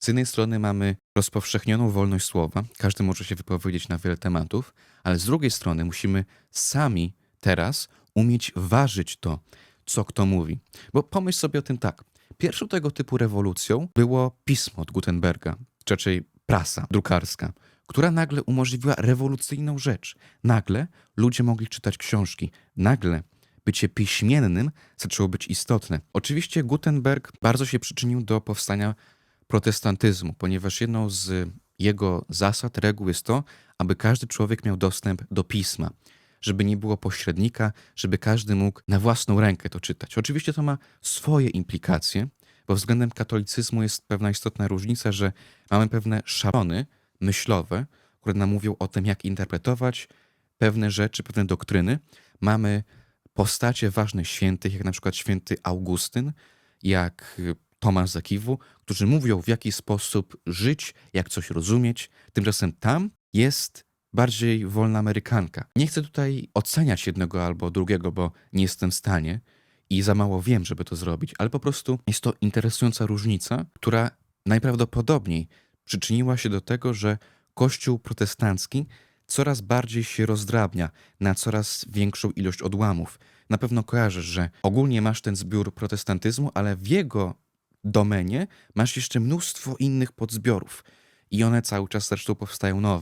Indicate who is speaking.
Speaker 1: Z jednej strony mamy rozpowszechnioną wolność słowa, każdy może się wypowiedzieć na wiele tematów, ale z drugiej strony musimy sami teraz umieć ważyć to, co kto mówi. Bo pomyśl sobie o tym tak. Pierwszą tego typu rewolucją było pismo od Gutenberga, czy raczej prasa drukarska, która nagle umożliwiła rewolucyjną rzecz. Nagle ludzie mogli czytać książki. Nagle bycie piśmiennym zaczęło być istotne. Oczywiście Gutenberg bardzo się przyczynił do powstania protestantyzmu, ponieważ jedną z jego zasad, reguł jest to, aby każdy człowiek miał dostęp do pisma, żeby nie było pośrednika, żeby każdy mógł na własną rękę to czytać. Oczywiście to ma swoje implikacje, bo względem katolicyzmu jest pewna istotna różnica, że mamy pewne szablony myślowe, które nam mówią o tym, jak interpretować pewne rzeczy, pewne doktryny. Mamy postacie ważnych świętych, jak na przykład święty Augustyn, jak Tomasz Zakiwu, którzy mówią, w jaki sposób żyć, jak coś rozumieć. Tymczasem tam jest bardziej wolna Amerykanka. Nie chcę tutaj oceniać jednego albo drugiego, bo nie jestem w stanie i za mało wiem, żeby to zrobić, ale po prostu jest to interesująca różnica, która najprawdopodobniej przyczyniła się do tego, że Kościół protestancki coraz bardziej się rozdrabnia na coraz większą ilość odłamów. Na pewno kojarzysz, że ogólnie masz ten zbiór protestantyzmu, ale w jego domenie masz jeszcze mnóstwo innych podzbiorów. I one cały czas zresztą powstają nowe.